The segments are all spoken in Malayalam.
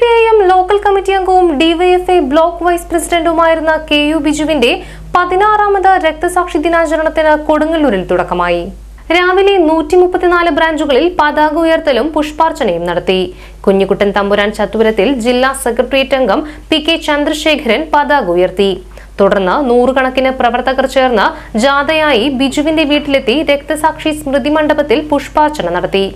P I M local committee അംഗവും ഡിവൈഎഫ്ഐ ബ്ലോക്ക് വൈസ് പ്രസിഡന്റുമായിരുന്ന കെ യു ബിജുവിന്റെ പതിനാറാമത് രക്തസാക്ഷി ദിനാചരണത്തിന് കൊടുങ്ങല്ലൂരിൽ തുടക്കമായി. രാവിലെ നൂറ്റി മുപ്പത്തിനാല് ബ്രാഞ്ചുകളിൽ പതാക ഉയർത്തലും പുഷ്പാർച്ചനയും നടത്തി. കുഞ്ഞിക്കുട്ടൻ തമ്പുരാൻ ചത്തുരത്തിൽ ജില്ലാ സെക്രട്ടേറിയറ്റ് അംഗം പി കെ ചന്ദ്രശേഖരൻ പതാക ഉയർത്തി. തുടർന്ന് നൂറുകണക്കിന് പ്രവർത്തകർ ചേർന്ന് ജാഥയായി ബിജുവിന്റെ വീട്ടിലെത്തി രക്തസാക്ഷി സ്മൃതി മണ്ഡപത്തിൽ പുഷ്പാർച്ചന നടത്തി.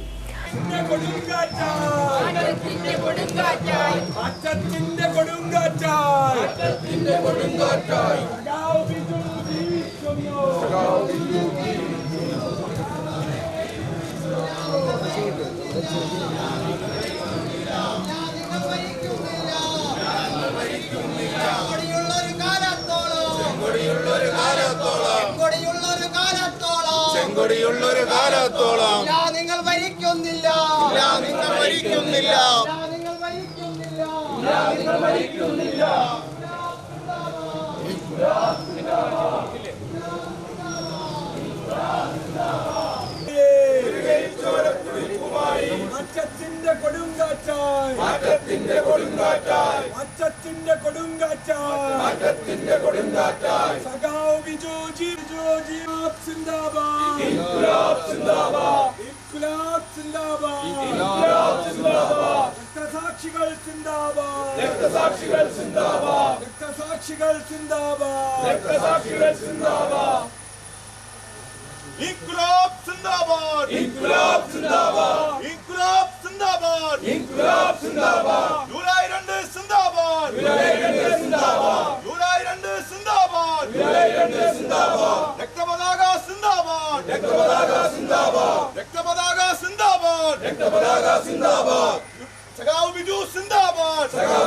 അച്ചത്തിന്റെ കൊടുങ്കാറ്റായി. അച്ചത്തിന്റെ കൊടുങ്കാറ്റായി. ചെങ്കൊടിയുള്ളൊരു കാലത്തോളം ഞാൻ കാലത്തോളം ചെങ്കൊടിയുള്ളൊരു കാലത്തോളം. ചെങ്കൊടിയുള്ളൊരു കാലത്തോളം. ഇല്ല നിങ്ങൾ ഭരിക്കുന്നില്ല. നിങ്ങൾ മരിക്കുന്നില്ല. നിങ്ങൾ അച്ചത്തിന്റെ കൊടുങ്കാറ്റായി. അച്ചത്തിന്റെ കൊടുങ്കാറ്റായി. അച്ചത്തിന്റെ കൊടുങ്കാറ്റായി. അച്ചത്തിന്റെ കൊടുങ്കാറ്റായി. സഖാവ് ബിജു ജി ബിജു ജിഹാദ് സിന്ദാബാദ്. ഇൻക്ലാബ് സിന്ദാബാദ്. രക്തസാക്ഷികൾ സിന്ദാബാദ്. രക്തസാക്ഷികൾ സിന്ദാബാദ്. രക്തസാക്ഷികൾ സിന്ദാബാദ്. ഇൻക്ലാബ് സിന്ദാബാദ്. ഇൻക്ലാബ് സിന്ദാബാദ്. ഇൻക്ലാബ് സിന്ദാബാദ്. ഇൻക്ലാബ് സിന്ദാബാദ്. ജൂലൈ രണ്ട് സിന്ദാബാദ്. ജൂലൈ രണ്ട് സിന്ദാബാദ്. രക്തപതാക സിന്ദാബാദ്. രക്തപതാക സിന്ദാബാദ്. രക്തപതാക സിന്ദാബാദ്. രക്തപതാക സിന്ദാബാദ്. രക്തപതാക സിന്ദാബാദ്. സഖാവ് ബിജു സിന്ദാബാദ്. സഖാവ്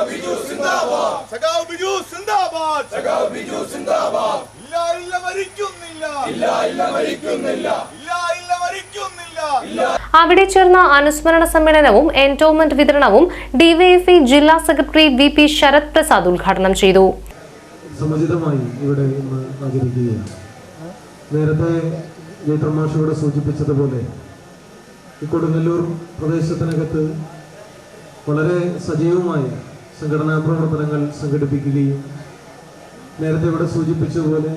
ബിജു സിന്ദാബാദ്. സഖാവ് ബിജു സിന്ദാബാദ്. ഇല്ല ഇല്ല മരിക്കുന്നില്ല. ഇല്ല ഇല്ല മരിക്കുന്നില്ല. ഇല്ല ഇല്ല മരിക്കുന്നില്ല. അവിടെ ചേർന്ന അനുസ്മരണ സമ്മേളനവും എൻഡോമെന്റ് വിതരണവും ഡിവൈഎഫ്ഐ ജില്ലാ secretary V P Sharath Prasad ഉദ്ഘാടനം ചെയ്തു. സമുചിതമായി ഇവിടെ ഇന്ന് ആചരിക്കുകയാണ്. നേരത്തെ ജേട്ടർ സൂചിപ്പിച്ചതുപോലെ ഈ കൊടുങ്ങല്ലൂർ പ്രദേശത്തിനകത്ത് വളരെ സജീവമായ സംഘടനാ പ്രവർത്തനങ്ങൾ സംഘടിപ്പിക്കുകയും നേരത്തെ ഇവിടെ സൂചിപ്പിച്ചതുപോലെ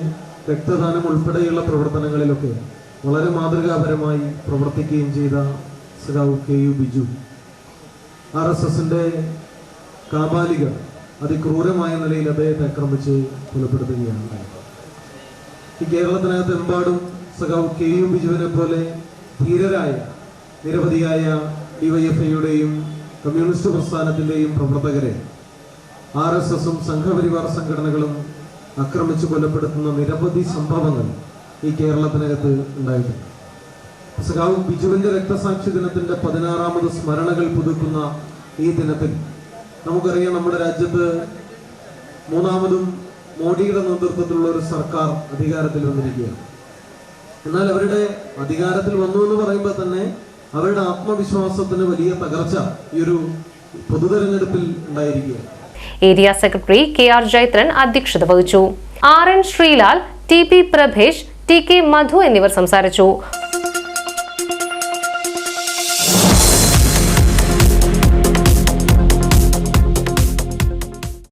രക്തദാനം ഉൾപ്പെടെയുള്ള പ്രവർത്തനങ്ങളിലൊക്കെ വളരെ മാതൃകാപരമായി പ്രവർത്തിക്കുകയും ചെയ്ത സഖാവ് K U Biju R S എസിന്റെ കാബാലിക അതിക്രൂരമായ നിലയിൽ അദ്ദേഹത്തെ ആക്രമിച്ച് കൊലപ്പെടുത്തുകയാണ്. ഈ കേരളത്തിനകത്ത് എമ്പാടും സഖാവ് കെ യു ബിജുവിനെ പോലെ ധീരരായ നിരവധിയായ ഡിവൈഎഫ്ഐയുടെയും കമ്മ്യൂണിസ്റ്റ് പ്രസ്ഥാനത്തിന്റെയും പ്രവർത്തകരെ ആർ എസ് എസും സംഘപരിവാർ സംഘടനകളും ആക്രമിച്ചു കൊലപ്പെടുത്തുന്ന നിരവധി സംഭവങ്ങൾ ഈ കേരളത്തിനകത്ത് ഉണ്ടായിട്ടുണ്ട്. സഖാവ് ബിജുവിന്റെ രക്തസാക്ഷി ദിനത്തിന്റെ പതിനാറാമത് സ്മരണകൾ പുതുക്കുന്ന ഈ ദിനത്തിൽ നമുക്കറിയാം നമ്മുടെ രാജ്യത്ത് മൂന്നാമതും മോഡിയുടെ നേതൃത്വത്തിലുള്ള ഒരു സർക്കാർ അധികാരത്തിൽ വന്നിരിക്കുകയാണ്. എന്നാൽ അവരുടെ അധികാരത്തിൽ വന്നു എന്ന് പറയുമ്പോൾ തന്നെ അവരുടെ ആത്മവിശ്വാസത്തിന് വലിയ തകർച്ച ഈ ഒരു പൊതുതെരഞ്ഞെടുപ്പിൽ ഉണ്ടായിരിക്കുകയാണ് area secretary K R Jaithran അധ്യക്ഷത വഹിച്ചു. R N Sreelal T P Prabhesh T K Madhu എന്നിവർ സംസാരിച്ചു.